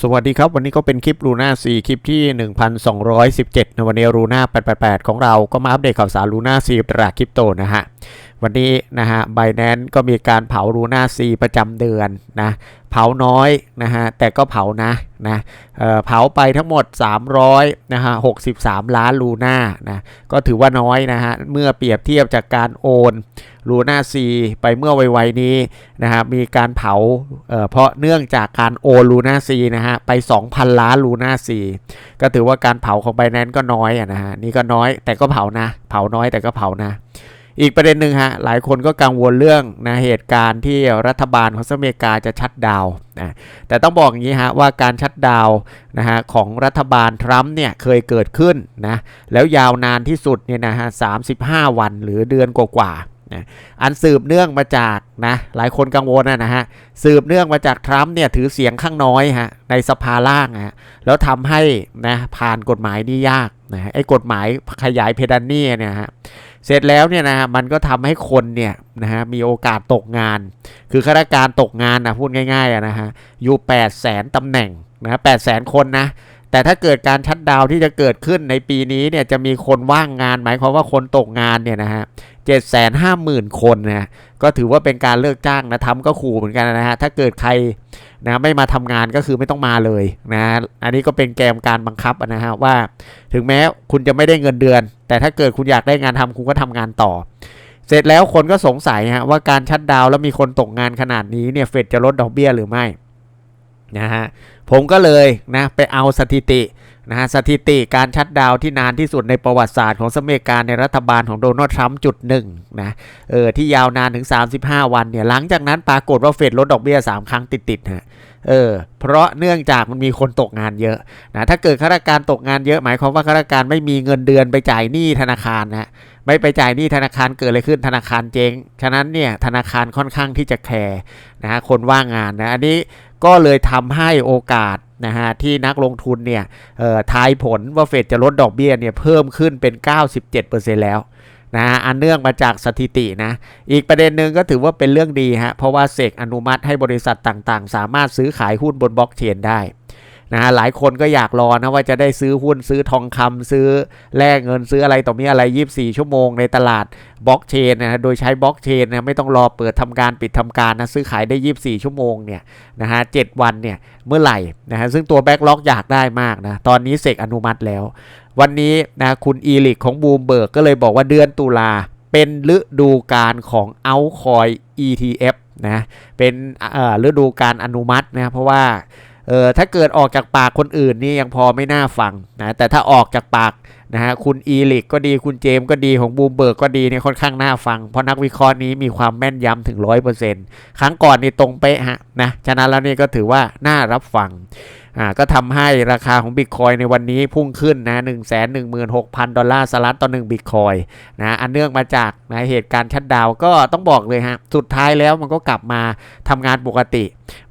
สวัสดีครับ วันนี้ก็เป็นคลิปลูน่า4คลิปที่ 1217 ในวันนี้ลูน่า888 ของเราก็มาอัปเดตข่าวสารลูน่า4ตลาดคริปโตนะฮะ วันนี้นะฮะไบแนนก็มีการเผาลูน่า4ประจำเดือนนะเผาน้อยนะฮะแต่ก็เผานะนะเเผาไปทั้งหมด 300นะฮะ63 ล้านลูน่านะก็ถือว่าน้อยนะฮะเมื่อเปรียบเทียบจากการโอนลูน่าซีไปเมื่อไวๆนี้นะฮะมีการเผาเเพราะเนื่องจากการโอนลูน่าซีนะฮะไป 2,000 ล้านลูน่าซีก็ถือว่าการเผาของไบแนนก็น้อยอะนะฮะนี่ก็น้อยแต่ก็เผานะ เผาน้อยแต่ก็เผานะ อีกประเด็นหนึ่งฮะหลายคนก็กังวลเรื่องนะเหตุการณ์ที่รัฐบาลของสหรัฐอเมริกาจะชัดดาวนะแต่ต้องบอกอย่างนี้ฮะว่าการชัดดาวนะฮะของรัฐบาลทรัมป์เนี่ยเคยเกิดขึ้นนะแล้วยาวนานที่สุดเนี่ยนะฮะ35วันหรือเดือนกว่าๆนะอันสืบเนื่องมาจากนะหลายคนกังวลนะนะฮะสืบเนื่องมาจากทรัมป์เนี่ยถือเสียงข้างน้อยฮะในสภาล่างฮะแล้วทำให้นะผ่านกฎหมายนี่ยากนะไอ้กฎหมายขยายเพดานนี่เนี่ยฮะ เสร็จแล้วเนี่ยนะฮะมันก็ทำให้คนเนี่ยนะฮะมีโอกาสตกงาน คือข้าราชการตกงานนะพูดง่ายๆนะฮะอยู่8 0 0แสนตำแหน่งนะแปดแสนคนนะ แต่ถ้าเกิดการชัดดาวที่จะเกิดขึ้นในปีนี้เนี่ยจะมีคนว่างงาน หมายความว่าคนตกงานเนี่ยนะฮะเจ็ดแสนห้าหมื่นคนนะก็ถือว่าเป็นการเลิกจ้างนะทำก็ขู่เหมือนกันนะฮะถ้าเกิดใครนะไม่มาทำงานก็คือไม่ต้องมาเลยนะอันนี้ก็เป็นแกมการบังคับนะฮะว่า ถึงแม้คุณจะไม่ได้เงินเดือน แต่ถ้าเกิดคุณอยากได้งานทำคุณก็ทำงานต่อ เสร็จแล้วคนก็สงสัยฮะว่าการชัดดาวแล้วมีคนตกงานขนาดนี้เนี่ยเฟดจะลดดอกเบี้ยหรือไม่ นะฮะผมก็เลยนะไปเอาสถิตินะฮะสถิติการชัดดาวที่นานที่สุดในประวัติศาสตร์ของสเมการในรัฐบาลของโดนัลด์ทรัมป์จุดหนึ่งนะเออที่ยาวนานถึง 35 วันเนี่ยหลังจากนั้นปรากฏว่าเฟดลดดอกเบี้ย 3 ครั้งติดๆฮะเออเพราะเนื่องจากมันมีคนตกงานเยอะนะถ้าเกิดข้าราชการตกงานเยอะหมายความว่าข้าราชการไม่มีเงินเดือนไปจ่ายหนี้ธนาคารนะไม่ไปจ่ายหนี้ธนาคารเกิดอะไรขึ้นธนาคารเจ๊ง ฉะนั้นเนี่ยธนาคารค่อนข้างที่จะแคร์นะฮะคนว่างงานนะอันนี้ ก็เลยทำให้โอกาสนะฮะที่นักลงทุนเนี่ยทายผลว่าเฟดจะลดดอกเบี้ยเนี่ยเพิ่มขึ้นเป็น 97%แล้วนะฮะอันเนื่องมาจากสถิตินะ อีกประเด็นหนึ่งก็ถือว่าเป็นเรื่องดีฮะ เพราะว่าเสกอนุมัติให้บริษัทต่างๆ สามารถซื้อขายหุ้นบนบล็อกเชนได้ นะฮะหลายคนก็อยากรอนะว่าจะได้ซื้อหุ้นซื้อทองคำซื้อแลกเงินซื้ออะไรต่อมีอะไร 24 ชั่วโมงในตลาดบล็อกเชนนะโดยใช้บล็อกเชนนะไม่ต้องรอเปิดทำการปิดทำการนะซื้อขายได้ 24 ชั่วโมงเนี่ยนะฮะ7วันเนี่ยเมื่อไหร่นะฮะซึ่งตัวแบ็กล็อกอยากได้มากนะตอนนี้เสกอนุมัติแล้ว วันนี้นะคุณอีลิกของบูมเบิร์กก็เลยบอกว่าเดือนตุลาเป็นฤดูการของเอาคอย ETF นะเป็นเอ่อฤดูการอนุมัตินะเพราะว่า เออถ้าเกิดออกจากปากคนอื่นนี่ยังพอไม่น่าฟังนะแต่ถ้าออกจากปากนะฮะคุณอีลิกก็ดีคุณเจมส์ก็ดีของบูมเบิร์กก็ดีเนี่ยค่อนข้างน่าฟัง เพราะนักวิเคราะห์นี้มีความแม่นยำถึง 100%ครั้งก่อนนี่ตรงเป๊ะฮะนะฉะนั้นแล้วนี่ก็ถือว่าน่ารับฟัง อ่าก็ทำให้ราคาของบิตคอยในวันนี้พุ่งขึ้นนะ1 1 6 0 0 0 ดอลลาร์สหรัฐต่อ1บิตคอยนะอันเนื่องมาจากนะเหตุการณ์ชัดดาวก็ต้องบอกเลยฮะสุดท้ายแล้วมันก็กลับมาทำงานปกติ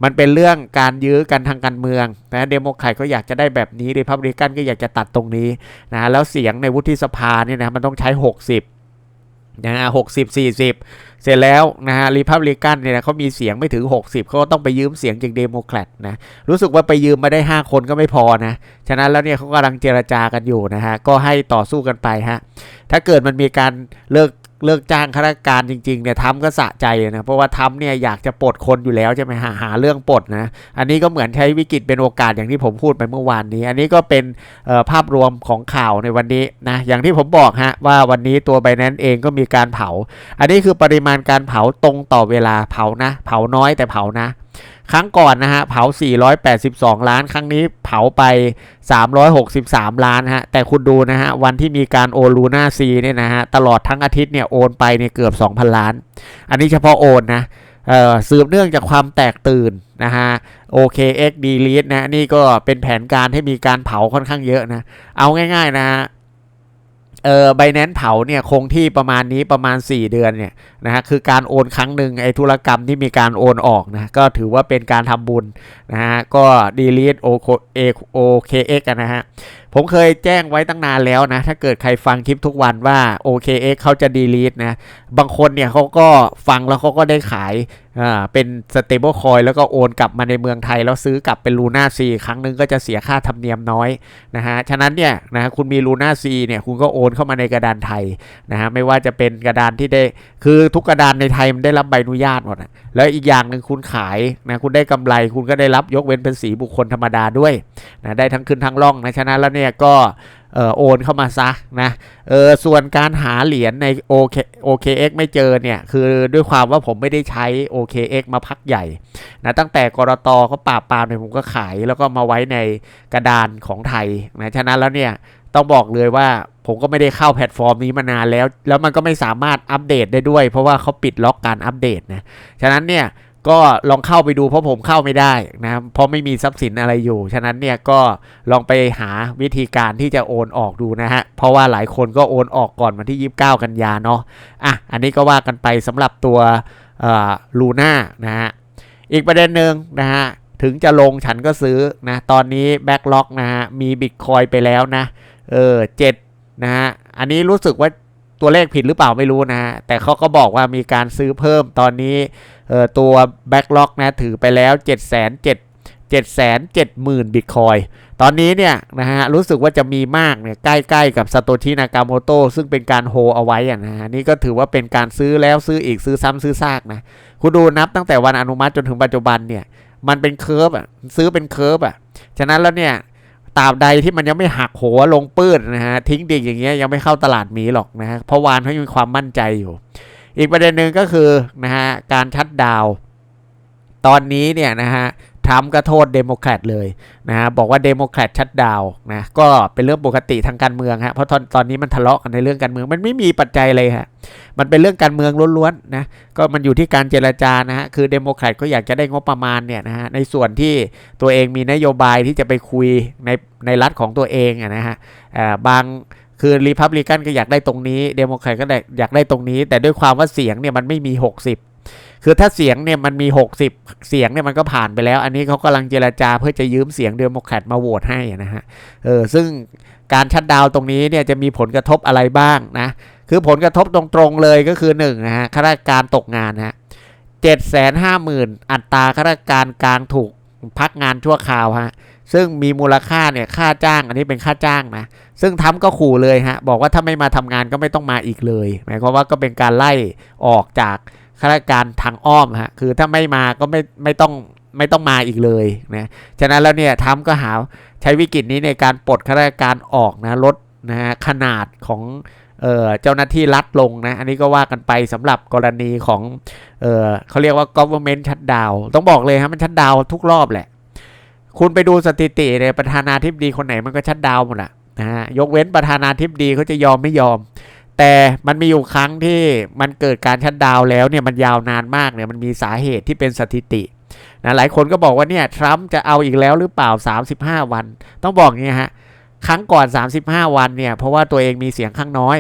มันเป็นเรื่องการยื้อกันทางการเมืองนะเดโมแครตก็อยากจะได้แบบนี้เดพับลิกันก็อยากจะตัดตรงนี้นะแล้วเสียงในวุฒิสภาเนี่ยนะมันต้องใช้ 60นะฮะหกสิบสี่สิบ เสร็จแล้วนะฮะรีพับลิกันเนี่ยนะเขามีเสียงไม่ถึง 60 เขาก็ต้องไปยืมเสียงจากเดโมแครตนะรู้สึกว่าไปยืมมาได้ 5 คนก็ไม่พอนะ ฉะนั้นแล้วเนี่ยเขากำลังเจรจากันอยู่นะฮะก็ให้ต่อสู้กันไปฮะถ้าเกิดมันมีการเลิก เลิกจ้างข้าราชการจริงๆเนี่ยทำก็สะใจนะเพราะว่าทำเนี่ยอยากจะปลดคนอยู่แล้วใช่ไหมหาหาเรื่องปลดนะอันนี้ก็เหมือนใช้วิกฤตเป็นโอกาสอย่างที่ผมพูดไปเมื่อวานนี้ อันนี้ก็เป็นภาพรวมของข่าวในวันนี้นะอย่างที่ผมบอกฮะว่าวันนี้ตัว b บ n a n c e เองก็มีการเผา อันนี้คือปริมาณการเผาตรงต่อเวลาเผานะ เผาน้อยแต่เผานะ ครั้งก่อนนะฮะเผา 482 ล้าน ครั้งนี้เผาไป 363 ล้านฮะ แต่คุณดูนะฮะ วันที่มีการโอนลูน่าซีเนี่ยนะฮะ ตลอดทั้งอาทิตย์เนี่ยโอนไปเนี่ยเกือบ 2,000 ล้าน อันนี้เฉพาะโอนนะเอ่อสืบเนื่องจากความแตกตื่นนะฮะ OKX delete นะนี่ก็เป็นแผนการให้มีการเผาค่อนข้างเยอะนะ เอาง่ายๆนะฮะ เออไบแนนเผาเนี่ยคงที่ประมาณนี้ประมาณ 4 เดือนเนี่ยนะฮะคือการโอนครั้งหนึ่งไอ้ธุรกรรมที่มีการโอนออกนะก็ถือว่าเป็นการทำบุญนะฮะก็ delete OKX กันนะฮะผมเคยแจ้งไว้ตั้งนานแล้วนะ ถ้าเกิดใครฟังคลิปทุกวันว่า OKX เขาจะ delete นะ บางคนเนี่ยเขาก็ฟังแล้วเขาก็ได้ขาย อ่าเป็น stable coin แล้วก็โอนกลับมาในเมืองไทย แล้วซื้อกลับเป็นลูน่าซีครั้งหนึงก็จะเสียค่าธรรมเนียมน้อยนะฮะฉะนั้นเนี่ยนะฮะคุณมีลูน่าซีเนี่ยคุณก็โอนเข้ามาในกระดานไทยนะฮะไม่ว่าจะเป็นกระดานที่ได้คือทุกกระดานในไทยมันได้รับใบอนุญาตหมดแล้วอีกอย่างหนึ่งคุณขายนะคุณได้กำไรคุณก็ได้รับยกเว้นเป็นสีบุคคลธรรมดาด้วยนะได้ทั้งขึ้นทั้งล่องนะฉะนั้นแล้วเนี่ยก็ โอนเข้ามาซะนะเออส่วนการหาเหรียญใน OK OKX ไม่เจอเนี่ยคือด้วยความว่าผมไม่ได้ใช้ OKX มาพักใหญ่นะตั้งแต่กรตเขาปราบปรามเนี่ยผมก็ขายแล้วก็มาไว้ในกระดานของไทยนะฉะนั้นแล้วเนี่ยต้องบอกเลยว่าผมก็ไม่ได้เข้าแพลตฟอร์มนี้มานานแล้ว แล้วมันก็ไม่สามารถอัปเดตได้ด้วย เพราะว่าเขาปิดล็อกการอัปเดตนะฉะนั้นเนี่ย ก็ลองเข้าไปดูเพราะผมเข้าไม่ได้นะเพราะไม่มีทรัพย์สินอะไรอยู่ ฉะนั้นเนี่ยก็ลองไปหาวิธีการที่จะโอนออกดูนะฮะ เพราะว่าหลายคนก็โอนออกก่อนวันที่ 29 กันยาเนาะอะอันนี้ก็ว่ากันไปสำหรับตัวลูน่านะฮะอีกประเด็นหนึ่งนะฮะถึงจะลงฉันก็ซื้อนะตอนนี้แบ็กล็อกนะฮะมีบิตคอยไปแล้วนะเออเจ็ดนะฮะอันนี้รู้สึกว่า ตัวเลขผิดหรือเปล่าไม่รู้นะฮะแต่เขาก็บอกว่ามีการซื้อเพิ่มตอนนี้ตัวแบ็กล็อกนะถือไปแล้ว 7 7 7 7 0 0 0บิตคอยตอนนี้เนี่ยนะฮะรู้สึกว่าจะมีมากเนี่ยใกล้ๆกับซาโตชินากาโมโตซึ่งเป็นการโฮเอาไว้อะนะฮะนี่ก็ถือว่าเป็นการซื้อแล้วซื้ออีกซื้อซ้ำซื้อซากนะคุณดูนับตั้งแต่วันอนุมัติจนถึงปัจจุบันเนี่ยมันเป็นเคอร์ฟอะซื้อเป็นเคอร์ฟอะฉะนั้นแล้วเนี่ย ตาบใดที่มันยังไม่หักหัวลงปื้ดนะฮะทิ้งดิ่งอย่างเงี้ยยังไม่เข้าตลาดหมีหรอกนะฮะเพราะวานเขายังมีความมั่นใจอยู่ อีกประเด็นหนึ่งก็คือนะฮะการชัดดาวตอนนี้เนี่ยนะฮะ ทรัมป์ก็โทษเดโมแครตเลยนะฮะบอกว่าเดโมแครตชัดดาวนะก็เป็นเรื่องปกติทางการเมืองฮะเพราะตอนตอนนี้มันทะเลาะกันในเรื่องการเมืองมันไม่มีปัจจัยเลยฮะมันเป็นเรื่องการเมืองล้วนๆนะก็มันอยู่ที่การเจรจานะฮะคือเดโมแครตก็อยากจะได้งบประมาณเนี่ยนะฮะในส่วนที่ตัวเองมีนโยบายที่จะไปคุยในในรัฐของตัวเองนะฮะอ่าบางคือรีพับลิกันก็อยากได้ตรงนี้เดโมแครตก็อยากได้ตรงนี้ แต่ด้วยความว่าเสียงเนี่ยมันไม่มี 60 คือถ้าเสียงเนี่ยมันมี 60 เสียงเนี่ยมันก็ผ่านไปแล้ว อันนี้เขากำลังเจรจาเพื่อจะยืมเสียงเดโมแครตมาโหวตให้นะฮะเออซึ่งการชัดดาวตรงนี้เนี่ยจะมีผลกระทบอะไรบ้างนะ คือผลกระทบตรงๆเลยก็คือ1นะฮะข้าราชการตกงานฮะเจ็ดแสนห้าหมื่นอัตราข้าราชการกลางถูกพักงานชั่วคราวฮะซึ่งมีมูลค่าเนี่ยค่าจ้างอันนี้เป็นค่าจ้างนะซึ่งทำก็ขู่เลยฮะบอกว่าถ้าไม่มาทำงานก็ไม่ต้องมาอีกเลย หมายความว่าก็เป็นการไล่ออกจาก ข้าราชการทางอ้อมฮะคือถ้าไม่มาก็ไม่ไม่ต้องไม่ต้องมาอีกเลยนะฉะนั้นแล้วเนี่ยทำก็หาใช้วิกฤตนี้ในการปลดข้าราชการออกนะลดนะฮะขนาดของเออเจ้าหน้าที่รัฐลงนะ อันนี้ก็ว่ากันไปสำหรับกรณีของเออเขาเรียกว่า government shutdown ต้องบอกเลยฮะมันชัดดาวทุกรอบแหละ คุณไปดูสถิติเนี่ยประธานาธิบดีคนไหนมันก็ชัดดาวหมดอะนะฮะยกเว้นประธานาธิบดีเขาจะยอมไม่ยอม แต่มันมีอยู่ครั้งที่มันเกิดการชัดดาวแล้วเนี่ยมันยาวนานมากเนี่ยมันมีสาเหตุที่เป็นสถิตินะหลายคนก็บอกว่าเนี่ยทรัมป์จะเอาอีกแล้วหรือเปล่า 35 วัน ต้องบอกอย่างนี้ฮะครั้งก่อน 35 วันเนี่ยเพราะว่าตัวเองมีเสียงข้างน้อย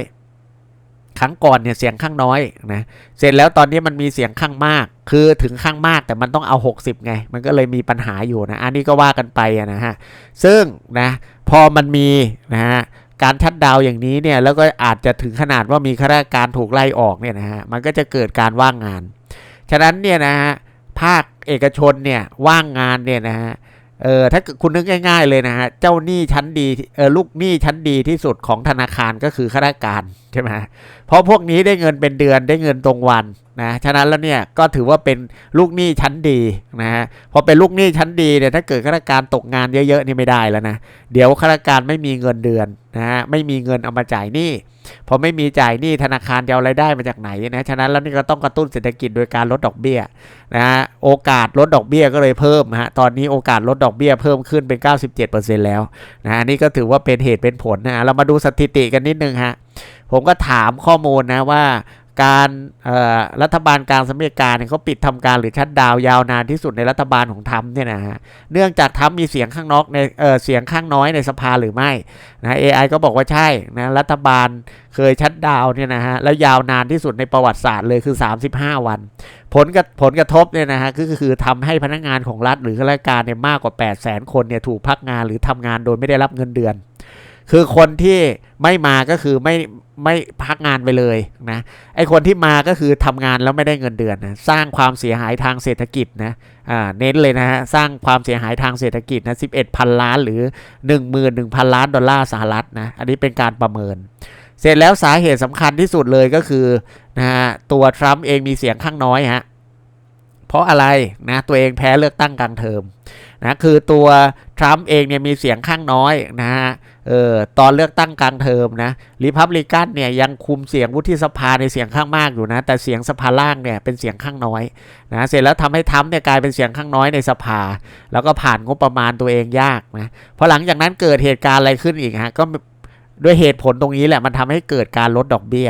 ครั้งก่อนเนี่ยเสียงข้างน้อยนะเสร็จแล้วตอนนี้มันมีเสียงข้างมาก คือถึงข้างมากแต่มันต้องเอา 60 ไง มันก็เลยมีปัญหาอยู่นะอันนี้ก็ว่ากันไปนะฮะซึ่งนะพอมันมีนะฮะ การชัดดาวอย่างนี้เนี่ยแล้วก็อาจจะถึงขนาดว่ามีข้าราชการถูกไล่ออกเนี่ยนะฮะมันก็จะเกิดการว่างงาน ฉะนั้นเนี่ยนะฮะภาคเอกชนเนี่ยว่างงานเนี่ยนะฮะเออถ้าคุณนึกง่าย ๆเลยนะฮะเจ้าหนี้ชั้นดีเออลูกหนี้ชั้นดีที่สุดของธนาคารก็คือข้าราชการใช่ไหมเพราะพวกนี้ได้เงินเป็นเดือนได้เงินตรงวัน นะฉะนั้นแล้วเนี่ยก็ถือว่าเป็นลูกหนี้ชั้นดีนะฮะพอเป็นลูกหนี้ชั้นดีเนี่ยถ้าเกิดข้าราชการตกงานเยอะๆนี่ไม่ได้แล้วนะเดี๋ยวข้าราชการไม่มีเงินเดือนนะฮะไม่มีเงินเอามาจ่ายหนี้พอไม่มีจ่ายหนี้ธนาคารจะเอารายได้มาจากไหนนะฉะนั้นแล้วนี่ก็ต้องกระตุ้นเศรษฐกิจโดยการลดดอกเบี้ยนะฮะโอกาสลดดอกเบี้ยก็เลยเพิ่มฮะตอนนี้โอกาสลดดอกเบี้ยเพิ่มขึ้นเป็น 97%แล้วนะฮะนี่ก็ถือว่าเป็นเหตุเป็นผลนะฮะเรามาดูสถิติกันนิดนึงฮะผมก็ถามข้อมูลนะว่า การรัฐบาลกลางสเมริกาเนี่ยเขาปิดทำการหรือชัดดาวยาวนานที่สุดในรัฐบาลของทรัมป์เนี่ยนะฮะเนื่องจากทรัมป์มีเสียงข้างนอกในเเสียงข้างน้อยในสภาหรือไม่นะ AI ก็บอกว่าใช่นะรัฐบาลเคยชัดดาวเนี่ยนะฮะแล้วยาวนานที่สุดในประวัติศาสตร์เลยคือ 35 วัน ผลกระผลกระทบเนี่ยนะฮะก็คือทำให้พนักงานของรัฐหรือข้าราชการเนี่ยมากกว่า 8 0 0 0 0 0 คนเนี่ยถูกพักงานหรือทำงานโดยไม่ได้รับเงินเดือน คือคนที่ไม่มาก็คือไม่ไม่พักงานไปเลยนะไอคนที่มาก็คือทำงานแล้วไม่ได้เงินเดือนนะสร้างความเสียหายทางเศรษฐกิจนะอ่าเน้นเลยนะฮะสร้างความเสียหายทางเศรษฐกิจนะ11พันล้านหรือ11,000ล้านดอลลาร์สหรัฐนะอันนี้เป็นการประเมิน เสร็จแล้วสาเหตุสำคัญที่สุดเลยก็คือนะฮะตัวทรัมป์เองมีเสียงข้างน้อยฮะเพราะอะไรนะตัวเองแพ้เลือกตั้งกลางเทอมนะคือตัวทรัมป์เองเนี่ยมีเสียงข้างน้อยนะฮะ เออตอนเลือกตั้งกลางเทอมนะริพับลิกันเนี่ยยังคุมเสียงวุฒิสภาในเสียงข้างมากอยู่นะ แต่เสียงสภาล่างเนี่ยเป็นเสียงข้างน้อยนะเสร็จแล้วทำให้ทรัมเนี่ยกลายเป็นเสียงข้างน้อยในสภา แล้วก็ผ่านงบประมาณตัวเองยากนะพอหลังจากนั้นเกิดเหตุการณ์อะไรขึ้นอีกฮะก็ด้วยเหตุผลตรงนี้แหละมันทำให้เกิดการลดดอกเบี้ย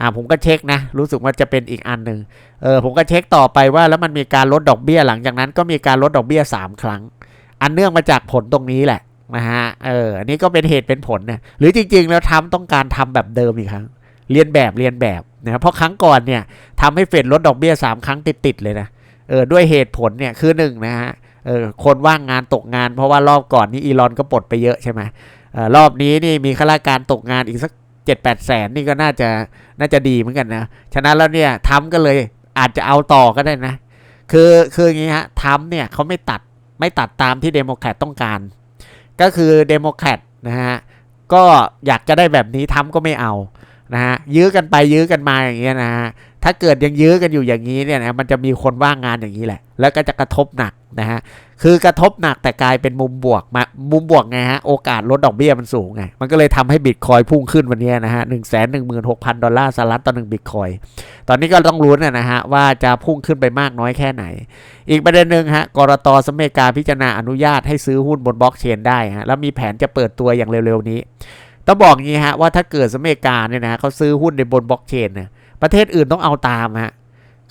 อ่าผมก็เช็คนะ รู้สึกว่าจะเป็นอีกอันหนึ่งเออผมก็เช็คต่อไปว่าแล้วมันมีการลดดอกเบี้ยหลังจากนั้นก็มีการลดดอกเบี้ยสามครั้ง อันเนื่องมาจากผลตรงนี้แหละ นะฮะ เออ อันนี้ก็เป็นเหตุเป็นผลนะ หรือจริง ๆ แล้วทำต้องการทำแบบเดิมอีกครั้ง เรียนแบบเรียนแบบนะครับเพราะครั้งก่อนเนี่ยทำให้เฟดลดดอกเบี้ยสามครั้งติดๆเลยนะ เออ ด้วยเหตุผลเนี่ยคือหนึ่งนะฮะ เออ คนว่างงานตกงาน เพราะว่ารอบก่อนนี้อีลอนก็ปลดไปเยอะใช่ไหมเออรอบนี้นี่มีข้าราชการตกงานอีกสักเจ็ดแปดแสนนี่ก็น่าจะน่าจะดีเหมือนกันนะ ฉะนั้นแล้วเนี่ยทำก็เลยอาจจะเอาต่อก็ได้นะ คือคืออย่างนี้ฮะทำเนี่ยเขาไม่ตัดไม่ตัดตามที่เดโมแครตต้องการ ก็คือเดโมแครตนะฮะก็อยากจะได้แบบนี้ทำก็ไม่เอานะฮะยื้อกันไปยื้อกันมาอย่างเงี้ยนะฮะ ถ้าเกิดยังยื้อกันอยู่อย่างนี้เนี่ยนะมันจะมีคนว่างงานอย่างนี้แหละ แล้วก็จะกระทบหนักนะฮะคือกระทบหนักแต่กลายเป็นมุมบวกมามุมบวกไงฮะโอกาสลดดอกเบี้ยมันสูงไงมันก็เลยทำให้บิตคอยพุ่งขึ้นวันนี้นะฮะหนึ่งแสนหนึ่งหมื่นหกพันดอลลาร์สหรัฐต่อหนึ่งบิตคอยตอนนี้ก็ต้องลุ้นนะฮะว่าจะพุ่งขึ้นไปมากน้อยแค่ไหน อีกประเด็นหนึ่งฮะกรตสหรัฐอเมริกาพิจารณาอนุญาตให้ซื้อหุ้นบนบล็อกเชนได้ฮะแล้วมีแผนจะเปิดตัวอย่างเร็วๆนี้ ต้องบอกงี้ฮะว่าถ้าเกิดสเมกาเนี่ยนะเขาซื้อหุ้นในบนบล็อกเชนเนี่ย ประเทศอื่นต้องเอาตามฮะ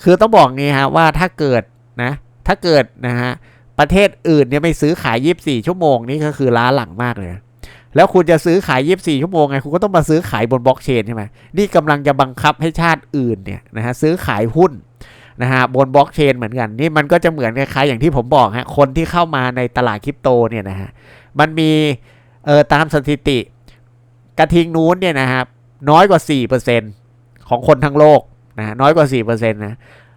คือต้องบอกงี้ฮะว่าถ้าเกิดนะถ้าเกิดนะฮะประเทศอื่นเนี่ยไม่ซื้อขาย24ชั่วโมงนี่ก็คือล้าหลังมากเลยแล้วคุณจะซื้อขาย24ชั่วโมงไงคุณก็ต้องมาซื้อขายบนบล็อกเชนใช่ไหมนี่กำลังจะบังคับให้ชาติอื่นเนี่ยนะฮะซื้อขายหุ้นนะฮะบนบล็อกเชนเหมือนกันนี่มันก็จะเหมือนคล้ายๆอย่างที่ผมบอกฮะคนที่เข้ามาในตลาดคริปโตเนี่ยนะฮะมันมีเอ่อตามสถิติ กระทิงนู้นเนี่ยนะครับน้อยกว่า4% ของคนทั้งโลกนะน้อยกว่า 4%นะ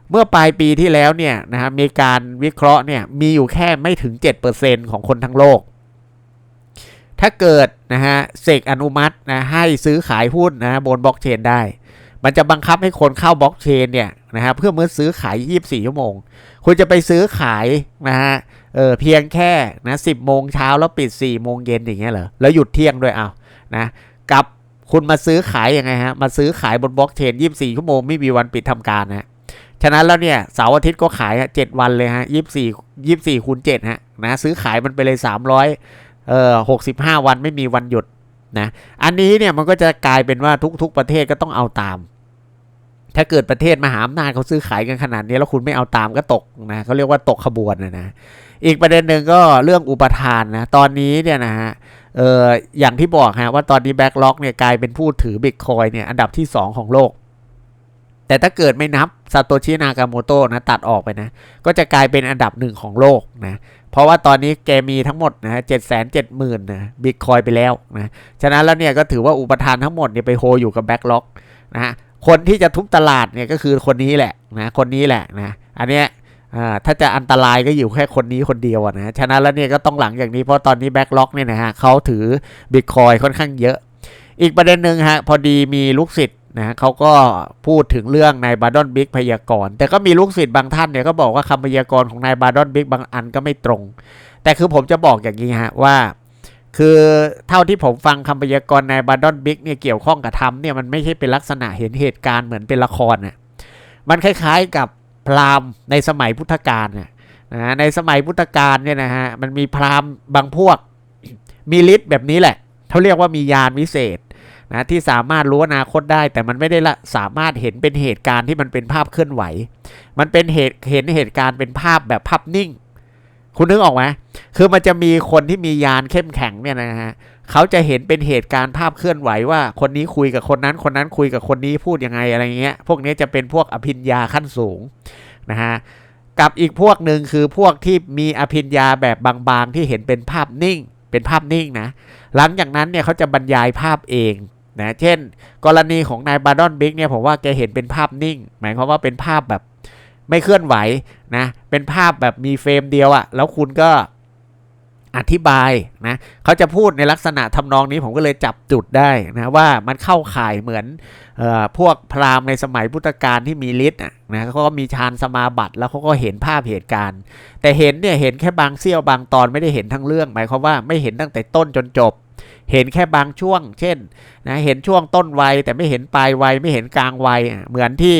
เมื่อปลายปีที่แล้วเนี่ยนะฮะมีการวิเคราะห์เนี่ยมีอยู่แค่ไม่ถึง 7%ของคนทั้งโลก ถ้าเกิดนะฮะเสกอนุมัตินะให้ซื้อขายหุ้นนะบนบล็อกเชนได้ มันจะบังคับให้คนเข้าบล็อกเชนเนี่ยนะฮะเพื่อเมื่อซื้อขาย 24 ชั่วโมง คุณจะไปซื้อขายนะฮะเออเพียงแค่นะ10 โมงเช้าแล้วปิด 4 โมงเย็นอย่างเงี้ยเหรอแล้วหยุดเที่ยงด้วยเอานะกับ คุณมาซื้อขายยังไงฮะ มาซื้อขายบนบล็อกเชน24ชั่วโมงไม่มีวันปิดทำการนะฉะนั้นแล้วเนี่ยเสาร์อาทิตย์ก็ขายเจ็ดวันเลยฮะยี่สี่ยี่สี่คูณเจ็ดฮะนะซื้อขายมันไปเลยสามร้อยเอ่อหกสิบห้าวันไม่มีวันหยุดนะอันนี้เนี่ยมันก็จะกลายเป็นว่าทุก ๆ ประเทศก็ต้องเอาตาม ถ้าเกิดประเทศมหาอำนาจเขาซื้อขายกันขนาดนี้แล้วคุณไม่เอาตามก็ตกนะเขาเรียกว่าตกขบวนนะนะอีกประเด็นหนึ่งก็เรื่องอุปทานนะตอนนี้เนี่ยนะฮะ เอออย่างที่บอกฮะว่าตอนนี้แบ็กล็อกเนี่ยกลายเป็นผู้ถือบิตคอยเนี่ยอันดับที่ 2 ของโลก แต่ถ้าเกิดไม่นับซาโตชินากาโมโตะนะตัดออกไปนะ ก็จะกลายเป็นอันดับหนึ่งของโลกนะเพราะว่าตอนนี้แกมีทั้งหมดนะเจ็ดแสนเจ็ดหมื่นนะบิตคอยไปแล้วนะฉะนั้นแล้วเนี่ยก็ถือว่าอุปทานทั้งหมดเนี่ยไปโฮอยู่กับแบ็กล็อกนะฮะคนที่จะทุบตลาดเนี่ยก็คือคนนี้แหละนะคนนี้แหละนะอันเนี้ย อ่าถ้าจะอันตรายก็อยู่แค่คนนี้คนเดียวอะนะฉะนั้นแล้วเนี่ยก็ต้องหลังอย่างนี้เพราะตอนนี้แบ็กล็อกเนี่ยนะฮะเขาถือบิตคอยค่อนข้างเยอะ อีกประเด็นหนึ่งฮะพอดีมีลูกศิษย์นะฮะเขาก็พูดถึงเรื่องนายบาดอนบิ๊กพยากรณ์แต่ก็มีลูกศิษย์บางท่านเนี่ยก็บอกว่าคำพยากรณ์ของนายบาดอนบิ๊กบางอันก็ไม่ตรง แต่คือผมจะบอกอย่างนี้ฮะว่าคือเท่าที่ผมฟังคำพยากรณ์นายบาดอนบิ๊กเนี่ยเกี่ยวข้องกับธรรมเนี่ยมันไม่ใช่เป็นลักษณะเห็นเหตุการณ์เหมือนเป็นละครน่ะมันคล้ายๆกับ พราหมณ์ในสมัยพุทธกาลน่ะนะในสมัยพุทธกาลเนี่ยนะฮะมันมีพราหมณ์บางพวกมีฤทธิ์แบบนี้แหละเขาเรียกว่ามียานวิเศษนะที่สามารถรู้อนาคตได้ แต่มันไม่ได้ละสามารถเห็นเป็นเหตุการณ์ที่มันเป็นภาพเคลื่อนไหว มันเป็นเหตุเห็นเหตุการณ์เป็นภาพแบบภาพนิ่ง คุณนึกออกไหมคือมันจะมีคนที่มียานเข้มแข็งเนี่ยนะฮะเขาจะเห็นเป็นเหตุการณ์ภาพเคลื่อนไหวว่า คนนี้คุยกับคนนั้นคนนั้นคุยกับคนนี้พูดยังไงอะไรเงี้ยพวกนี้จะเป็นพวกอภิญญาขั้นสูง นะฮะกับอีกพวกหนึ่งคือพวกที่มีอภิญญาแบบบางๆ ที่เห็นเป็นภาพนิ่ง เป็นภาพนิ่งนะ หลังจากนั้นเนี่ยเขาจะบรรยายภาพเองนะ เช่น กรณีของนายบาร์ดอนบิ๊กเนี่ยผมว่าแกเห็นเป็นภาพนิ่ง หมายความว่าเป็นภาพแบบไม่เคลื่อนไหวนะ เป็นภาพแบบมีเฟรมเดียวอะแล้วคุณก็ อธิบายนะเขาจะพูดในลักษณะทำนองนี้ผมก็เลยจับจุดได้นะว่ามันเข้าข่ายเหมือนออพวกพราหมณ์ในสมัยพุทธกาลที่มีฤทธิ์นะเขาก็มีฌานสมาบัติแล้วเขาก็เห็นภาพเหตุการณ์ แต่เห็นเนี่ยเห็นแค่บางเสี้ยวบางตอนไม่ได้เห็นทั้งเรื่อง หมายความว่าไม่เห็นตั้งแต่ต้นจนจบ เห็นแค่บางช่วง เช่นนะเห็นช่วงต้นวัยแต่ไม่เห็นปลายวัยไม่เห็นกลางวัยเหมือนที่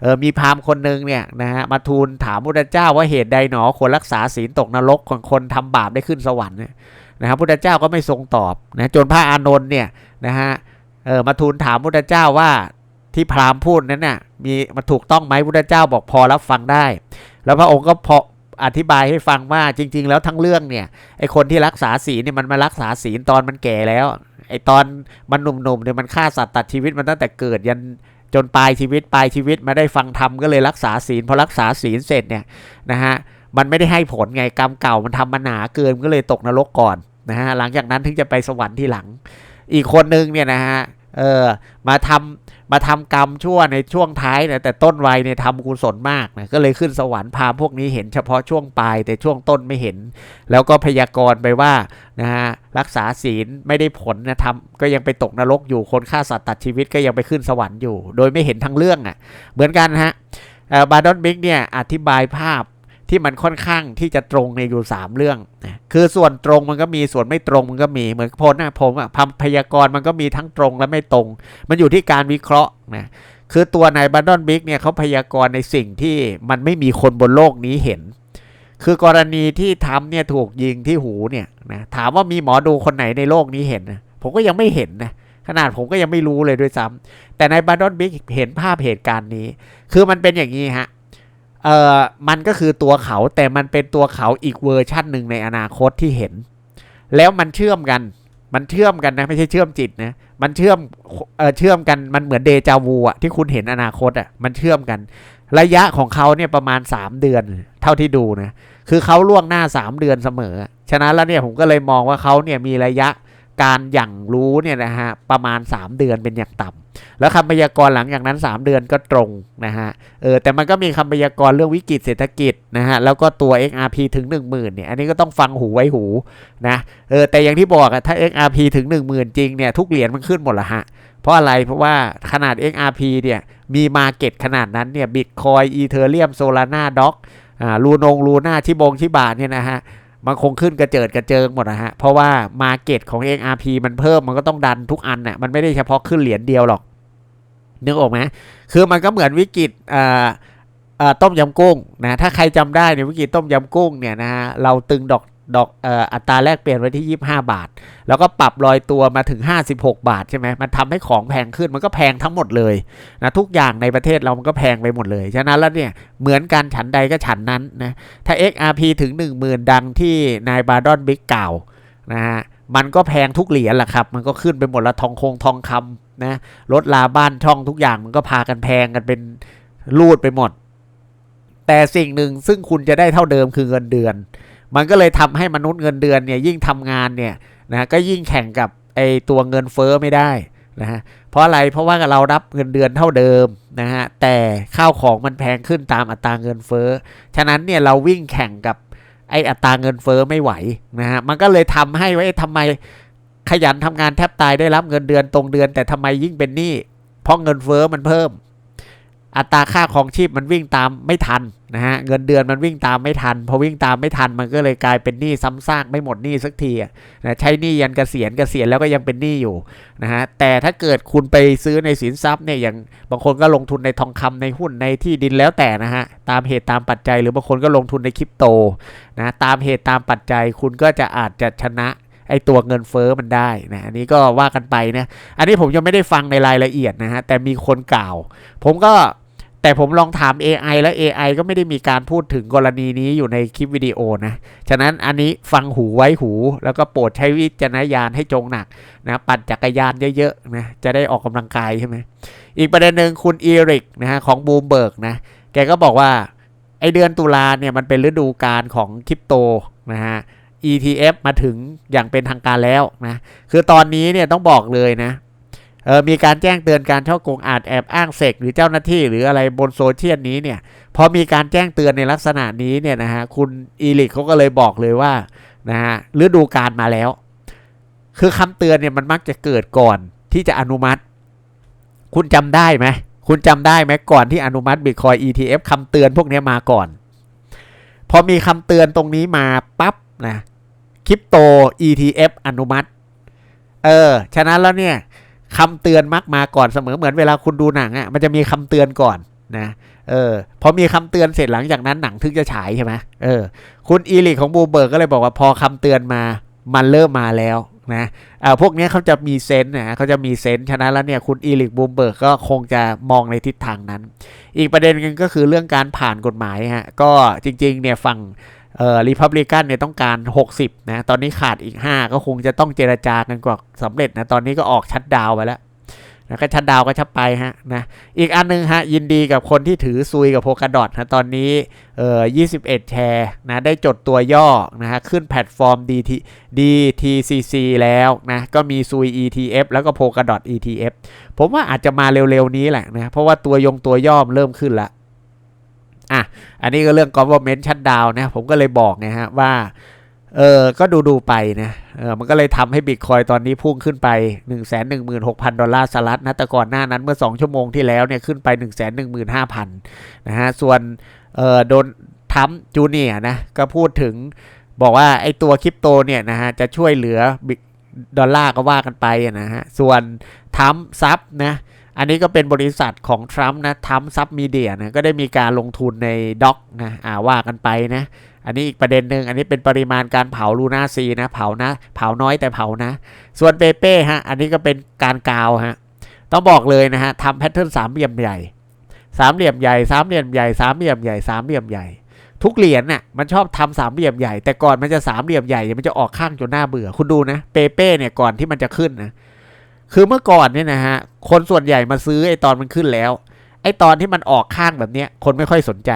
เออมีพราหมณ์คนหนึ่งเนี่ยนะฮะมาทูลถามพระเจ้าว่าเหตุใดหนอควรรักษาศีลตกนรกคนคนทำบาปได้ขึ้นสวรรค์นะครับพุทธเจ้าก็ไม่ทรงตอบนะจนพระอานนท์เนี่ยนะฮะเออมาทูลถามพุทธเจ้าว่าที่พราหมณ์พูดนั้นน่ะมีมันถูกต้องไหมพุทธเจ้าบอกพอรับฟังได้ แล้วพระองค์ก็พอ อธิบายให้ฟังว่าจริง ๆ แล้วทั้งเรื่องเนี่ยไอคนที่รักษาศีลเนี่ยมันมารักษาศีลตอนมันแก่แล้วไอตอนมันหนุ่มๆเนี่ยมันฆ่าสัตว์ตัดชีวิตมันตั้งแต่เกิดยันจนปลายชีวิตปลายชีวิตมาได้ฟังธรรมก็เลยรักษาศีลพอรักษาศีลเสร็จเนี่ยนะฮะมันไม่ได้ให้ผลไงกรรมเก่ามันทำมาหนาเกินก็เลยตกนรกก่อนนะฮะหลังจากนั้นถึงจะไปสวรรค์ที่หลัง อีกคนนึงเนี่ยนะฮะเออมาทำ มาทำกรรมชั่วในช่วงท้ายนะแต่ต้นวัยเนี่ยทำกุศลมากนะก็เลยขึ้นสวรรค์พาพวกนี้เห็นเฉพาะช่วงปลายแต่ช่วงต้นไม่เห็น แล้วก็พยากรณ์ไปว่านะฮะรักษาศีลไม่ได้ผลนะทำก็ยังไปตกนรกอยู่คนฆ่าสัตว์ตัดชีวิตก็ยังไปขึ้นสวรรค์อยู่ โดยไม่เห็นทั้งเรื่องอะเหมือนกันฮะบาดอนบิกเนี่ยอธิบายภาพ ที่มันค่อนข้างที่จะตรงในอยู่ 3 เรื่องนะคือส่วนตรงมันก็มีส่วนไม่ตรงมันก็มีเหมือนพลนะผมอะพพยากรณ์มันก็มีทั้งตรงและไม่ตรง มันอยู่ที่การวิเคราะห์นะคือตัวนายบาร์ดอนบิ๊กเนี่ยเขาพยากรณ์ในสิ่งที่มันไม่มีคนบนโลกนี้เห็น คือกรณีที่ทำเนี่ยถูกยิงที่หูเนี่ยนะถามว่ามีหมอดูคนไหนในโลกนี้เห็นนะผมก็ยังไม่เห็นนะขนาดผมก็ยังไม่รู้เลยด้วยซ้ำแต่นายบาร์ดอนบิ๊กเห็นภาพเหตุการณ์นี้ คือมันเป็นอย่างนี้ฮะ เอ่อมันก็คือตัวเขาแต่มันเป็นตัวเขาอีกเวอร์ชั่นหนึ่งในอนาคตที่เห็น แล้วมันเชื่อมกัน มันเชื่อมกันนะไม่ใช่เชื่อมจิตนะมันเชื่อมเอ่อเชื่อมกันมันเหมือนเดจาวูอะที่คุณเห็นอนาคตอะมันเชื่อมกัน ระยะของเขาเนี่ยประมาณ 3 เดือนเท่าที่ดูนะคือเขาล่วงหน้า 3 เดือนเสมอ ฉะนั้นแล้วเนี่ยผมก็เลยมองว่าเขาเนี่ยมีระยะ การอย่างรู้เนี่ยนะฮะประมาณ 3 เดือนเป็นอย่างต่ำแล้วคำพยากรณ์หลังจากนั้น 3 เดือนก็ตรงนะฮะเออแต่มันก็มีคำพยากรณ์เรื่องวิกฤตเศรษฐกิจนะฮะแล้วก็ตัว XRP ถึง 1 0,000เนี่ยอันนี้ก็ต้องฟังหูไว้หูนะเออแต่อย่างที่บอกอะถ้า XRP ถึง 1 0,000 จริงเนี่ยทุกเหรียญมันขึ้นหมดละฮะเพราะอะไรเพราะว่าขนาด XRP เนี่ยมีมาเก็ตขนาดนั้นเนี่ยบิตคอยอีเทเรียมโซลาร่าด็อกอ่าลูนงลูน่าชิบงชิบาเนี่ยนะฮะ มันคงขึ้นกระเจิดกระเจิงหมดนะฮะ เพราะว่ามาเก็ตของ XRP มันเพิ่มมันก็ต้องดันทุกอันน่ะมันไม่ได้เฉพาะขึ้นเหรียญเดียวหรอกนึกออกไหมคือมันก็เหมือนวิกฤตอ่าต้มยำกุ้งนะถ้าใครจำได้ในวิกฤตต้มยำกุ้งเนี่ยนะฮะเราตึงดอก ดอกอ,อัตราแลกเปลี่ยนไว้ที่ 25 บาท แล้วก็ปรับลอยตัวมาถึง 56 บาทใช่ไหมมันทำให้ของแพงขึ้นมันก็แพงทั้งหมดเลยนะทุกอย่างในประเทศเรามันก็แพงไปหมดเลย ฉะนั้นแล้วเนี่ยเหมือนกันฉันใดก็ฉันนั้นนะถ้า XRP ถึง 10,000 ดังที่นายบาร์ดอนบิ๊กกล่าวนะฮะมันก็แพงทุกเหรียญแหละครับ มันก็ขึ้นไปหมดละทองคงทองคำนะรถลาบ้านช่องทุกอย่างมันก็พากันแพงกันเป็นรูดไปหมด แต่สิ่งหนึ่งซึ่งคุณจะได้เท่าเดิมคือเงินเดือน มันก็เลยทำให้มนุษย์เงินเดือนเนี่ยยิ่งทำงานเนี่ยนะก็ยิ่งแข่งกับไอตัวเงินเฟ้อไม่ได้นะฮะเพราะอะไรเพราะว่าเรารับเงินเดือนเท่าเดิมนะฮะแต่ข้าวของมันแพงขึ้นตามอัตราเงินเฟ้อฉะนั้นเนี่ยเราวิ่งแข่งกับไออัตราเงินเฟ้อไม่ไหวนะฮะมันก็เลยทำให้ว่าทำไมขยันทำงานแทบตายได้รับเงินเดือนตรงเดือน แต่ทำไมยิ่งเป็นหนี้เพราะเงินเฟ้อมันเพิ่ม อัตราค่าของชีพมันวิ่งตามไม่ทันนะฮะเงินเดือนมันวิ่งตามไม่ทันพอวิ่งตามไม่ทันมันก็เลยกลายเป็นหนี้ซ้ำซากไม่หมดหนี้สักทีนะใช้หนี้ยันเกษียณเกษียณแล้วก็ยังเป็นหนี้อยู่นะฮะแต่ถ้าเกิดคุณไปซื้อในสินทรัพย์เนี่ยอย่างบางคนก็ลงทุนในทองคำในหุ้นในที่ดินแล้วแต่นะฮะตามเหตุตามปัจจัย หรือบางคนก็ลงทุนในคริปโตนะตามเหตุตามปัจจัย คุณก็จะอาจจะชนะไอตัวเงินเฟอ้อมันได้นะอันนี้ก็ว่ากันไปนะอันนี้ผมยังไม่ได้ฟังในรายละเอียดนะฮะแต่มีคนกล่าว ผมก็ แต่ผมลองถาม AI แล้ว AI ก็ไม่ได้มีการพูดถึงกรณีนี้อยู่ในคลิปวิดีโอนะ ฉะนั้นอันนี้ฟังหูไว้หู แล้วก็โปรดใช้วิจารณญาณให้จงหนักนะปั่นจักรยานเยอะๆนะจะได้ออกกำลังกายใช่ไหมอีกประเด็นหนึ่งคุณอีริกนะฮะของบูมเบิร์กนะ แกก็บอกว่าไอเดือนตุลาเนี่ยมันเป็นฤดูกาลของคริปโตนะฮะ ETF มาถึงอย่างเป็นทางการแล้วนะ คือตอนนี้เนี่ยต้องบอกเลยนะ เออมีการแจ้งเตือนการช่อโกงอาจแอบอ้างเสกหรือเจ้าหน้าที่ หรืออะไรบนโซเชียลนี้เนี่ยพอมีการแจ้งเตือนในลักษณะนี้เนี่ยนะฮะคุณอีลิกเขาก็เลยบอกเลยว่านะฮะฤดูการมาแล้ว คือคำเตือนเนี่ยมันมักจะเกิดก่อนที่จะอนุมัติ คุณจำได้ไหมคุณจำได้ไหมก่อนที่อนุมัติ Bitcoin ETF คำเตือนพวกนี้มาก่อน พอมีคำเตือนตรงนี้มาปั๊บนะคริปโต ETF อนุมัติ เออ ฉะนั้นแล้วเนี่ย คำเตือนมักมาก่อนเสมอเหมือนเวลาคุณดูหนังอะ่ะมันจะมีคำเตือนก่อนนะเออพอมีคำเตือนเสร็จหลังจากนั้นหนังถึงจะฉายใช่ไหมเออคุณอีลิกของบูเบิร์กก็เลยบอกว่าพอคำเตือนมามันเริ่มมาแล้วนะอ่าพวกนี้เขาจะมีเซนส์นะเขาจะมีเซนส์ฉะนั้นแล้วเนี่ยคุณอีลิกบูเบิร์กก็คงจะมองในทิศทางนั้น อีกประเด็นหนึงก็คือเรื่องการผ่านกฎหมายฮะก็จริงๆเนี่ยฝั่ง เอ่อรีพับลิกันเนี่ยต้องการ 60 นะ ตอนนี้ขาดอีก 5 ก็คงจะต้องเจรจากันกว่าสำเร็จนะ ตอนนี้ก็ออกชัดดาวไปแล้วนะก็ชัดดาวก็ชัดไปฮะนะ อีกอันนึงฮะ ยินดีกับคนที่ถือซุยกับโพกาดอทนะ ตอนนี้เอ่อ21 แชร์นะ ได้จดตัวย่อนะฮะ ขึ้นแพลตฟอร์ม DT DTCC แล้วนะ ก็มีซุย ETF แล้วก็โพกาดอท ETF ผมว่าอาจจะมาเร็วๆนี้แหละนะ เพราะว่าตัวยงตัวย่อมเริ่มขึ้นละ อะอันนี้ก็เรื่อง government shutdown นะผมก็เลยบอกไงฮะว่าเออก็ดูดูๆไปนะเออมันก็เลยทำให้บิตคอยตอนนี้พุ่งขึ้นไป 1 1 6 0 0 0 ดอลลาร์สหรัฐนะแต่ก่อนหน้านั้นเมื่อ 2 ชั่วโมงที่แล้วเนี่ยขึ้นไป 1 1 5 0 0 0นะฮะส่วนเออโดนทัมจูเนียนะก็พูดถึงบอกว่าไอตัวคริปโตเนี่ยนะฮะจะช่วยเหลือบิดอลลาร์ก็ว่ากันไปนะฮะส่วนทัมซับนะ อันนี้ก็เป็นบริษัทของทรัมป์นะทรัมป์ซับมีเดียนะก็ได้มีการลงทุนในด็อกนะอ่าว่ากันไปนะอันนี้อีกประเด็นหนึ่งอันนี้เป็นปริมาณการเผาลูน่าซีนะเผานะเผาน้อยแต่เผานะ ส่วนเปเป้ฮะอันนี้ก็เป็นการกาวฮะต้องบอกเลยนะฮะทำแพทเทิร์นสามเหลี่ยมใหญ่สามเหลี่ยมใหญ่สามเหลี่ยมใหญ่สามเหลี่ยมใหญ่สามเหลี่ยมใหญ่ ทุกเหรียญน่ะมันชอบทำสามเหลี่ยมใหญ่ แต่ก่อนมันจะสามเหลี่ยมใหญ่มันจะออกข้างจนหน้าเบื่อคุณดูนะเปเป้เนี่ยก่อนที่มันจะขึ้นนะ คือเมื่อก่อนเนี่ยนะฮะ คนส่วนใหญ่มาซื้อไอ้ตอนมันขึ้นแล้ว ไอ้ตอนที่มันออกข้างแบบเนี้ย คนไม่ค่อยสนใจ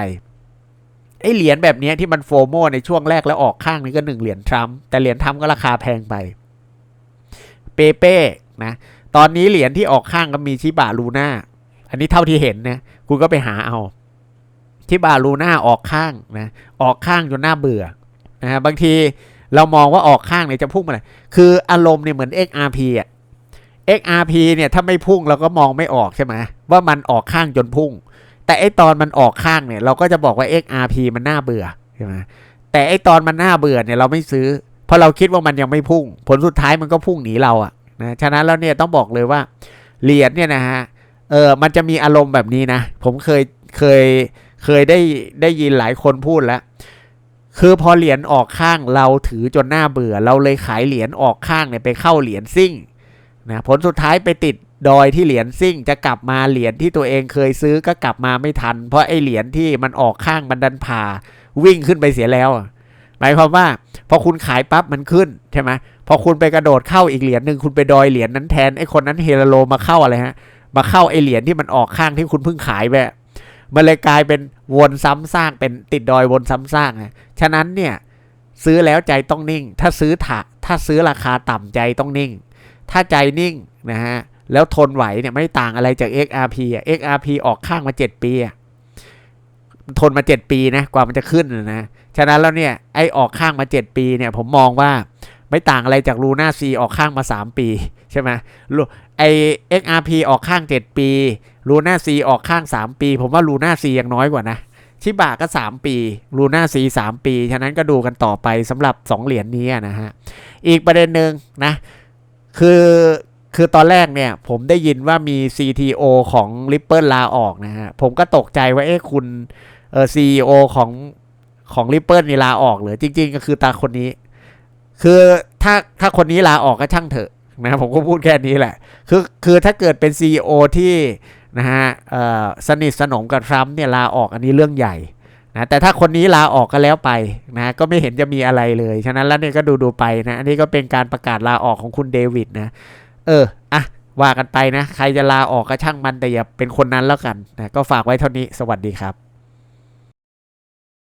ไอ้เหรียญแบบเนี้ยที่มันโฟโมในช่วงแรกแล้วออกข้างนี่ก็หนึ่งเหรียญทรัมป์แต่เหรียญทรัมป์ก็ราคาแพงไป เปเป้นะ ตอนนี้เหรียญที่ออกข้างก็มีชิบาลูน่า อันนี้เท่าที่เห็นนะคุณก็ไปหาเอาชิบาลูน่าออกข้างนะ ออกข้างจนหน้าเบื่อนะฮะบางทีเรามองว่าออกข้างเนี่ยจะพุ่งมาเลยคืออารมณ์เนี่ยเหมือน XRP อะ XRP เนี่ยถ้าไม่พุ่งเราก็มองไม่ออกใช่ไหมว่ามันออกข้างจนพุ่ง แต่ไอตอนมันออกข้างเนี่ย เราก็จะบอกว่า XRP มันน่าเบื่อใช่ไหมแต่ไอตอนมันน่าเบื่อเนี่ยเราไม่ซื้อ เพราะเราคิดว่ามันยังไม่พุ่ง ผลสุดท้ายมันก็พุ่งหนีเราอะนะฉะนั้นแล้วเนี่ยต้องบอกเลยว่าเหรียญเนี่ยนะฮะเออมันจะมีอารมณ์แบบนี้นะ ผมเคยเคยเคยได้ได้ยินหลายคนพูดแล้วคือพอเหรียญออกข้างเราถือจนหน้าเบื่อ เราเลยขายเหรียญออกข้างเนี่ยไปเข้าเหรียญซิ่ง นะผลสุดท้ายไปติดดอยที่เหรียญซิ่งจะกลับมาเหรียญที่ตัวเองเคยซื้อก็กลับมาไม่ทัน เพราะไอ้เหรียญที่มันออกข้างมันดันผ่าวิ่งขึ้นไปเสียแล้ว หมายความว่าพอคุณขายปั๊บมันขึ้นใช่ไหมพอคุณไปกระโดดเข้าอีกเหรียญหนึ่งคุณไปดอยเหรียญนั้นแทนไอ้คนนั้นเฮโลมาเข้าอะไรฮะ มาเข้าไอ้เหรียญที่มันออกข้างที่คุณเพิ่งขายไปมันเลยกลายเป็นวนซ้ำซากเป็นติดดอยวนซ้ำซากนะฉะนั้นเนี่ยซื้อแล้วใจต้องนิ่ง ถ้าซื้อถะถ้าซื้อราคาต่ำใจต้องนิ่ง ถ้าใจนิ่งนะฮะแล้วทนไหวเนี่ยไม่ต่างอะไรจาก XRP อะ XRP ออกข้างมา 7 ปีอะทนมา 7 ปีนะกว่ามันจะขึ้นนะนะฉะนั้นแล้วเนี่ยไอออกข้างมา 7 ปีเนี่ยผมมองว่าไม่ต่างอะไรจากลูน่าซีออกข้างมา 3 ปีใช่ไหมลูไอ XRP ออกข้าง 7 ปีลูน่าซีออกข้าง 3 ปี ผมว่าลูน่าซียังน้อยกว่านะชิบะก็ 3 ปีลูน่าซี3ปี ฉะนั้นก็ดูกันต่อไปสำหรับ 2 เหรียญนี้นะฮะ อีกประเด็นหนึ่งนะ คือคือตอนแรกเนี่ยผมได้ยินว่ามี CTO ของ Ripple ลาออกนะฮะ ผมก็ตกใจว่าเอ๊ะคุณเออ CEO ของของ Ripple นี่ลาออกเหรือจริง ๆ ก็คือตาคนนี้ คือถ้าถ้าคนนี้ลาออกก็ช่างเถอะนะผมก็พูดแค่นี้แหละ คือคือถ้าเกิดเป็น CEO ที่นะฮะสนิทสนมกับทรัมป์เนี่ยลาออกอันนี้เรื่องใหญ่ นะแต่ถ้าคนนี้ลาออกก็แล้วไปนะก็ไม่เห็นจะมีอะไรเลย ฉะนั้นแล้วเนี่ยก็ดูดูๆไปนะ อันนี้ก็เป็นการประกาศลาออกของคุณเดวิดนะ เอออะว่ากันไปนะ ใครจะลาออกก็ช่างมันแต่อย่าเป็นคนนั้นแล้วกันนะก็ฝากไว้เท่านี้สวัสดีครับ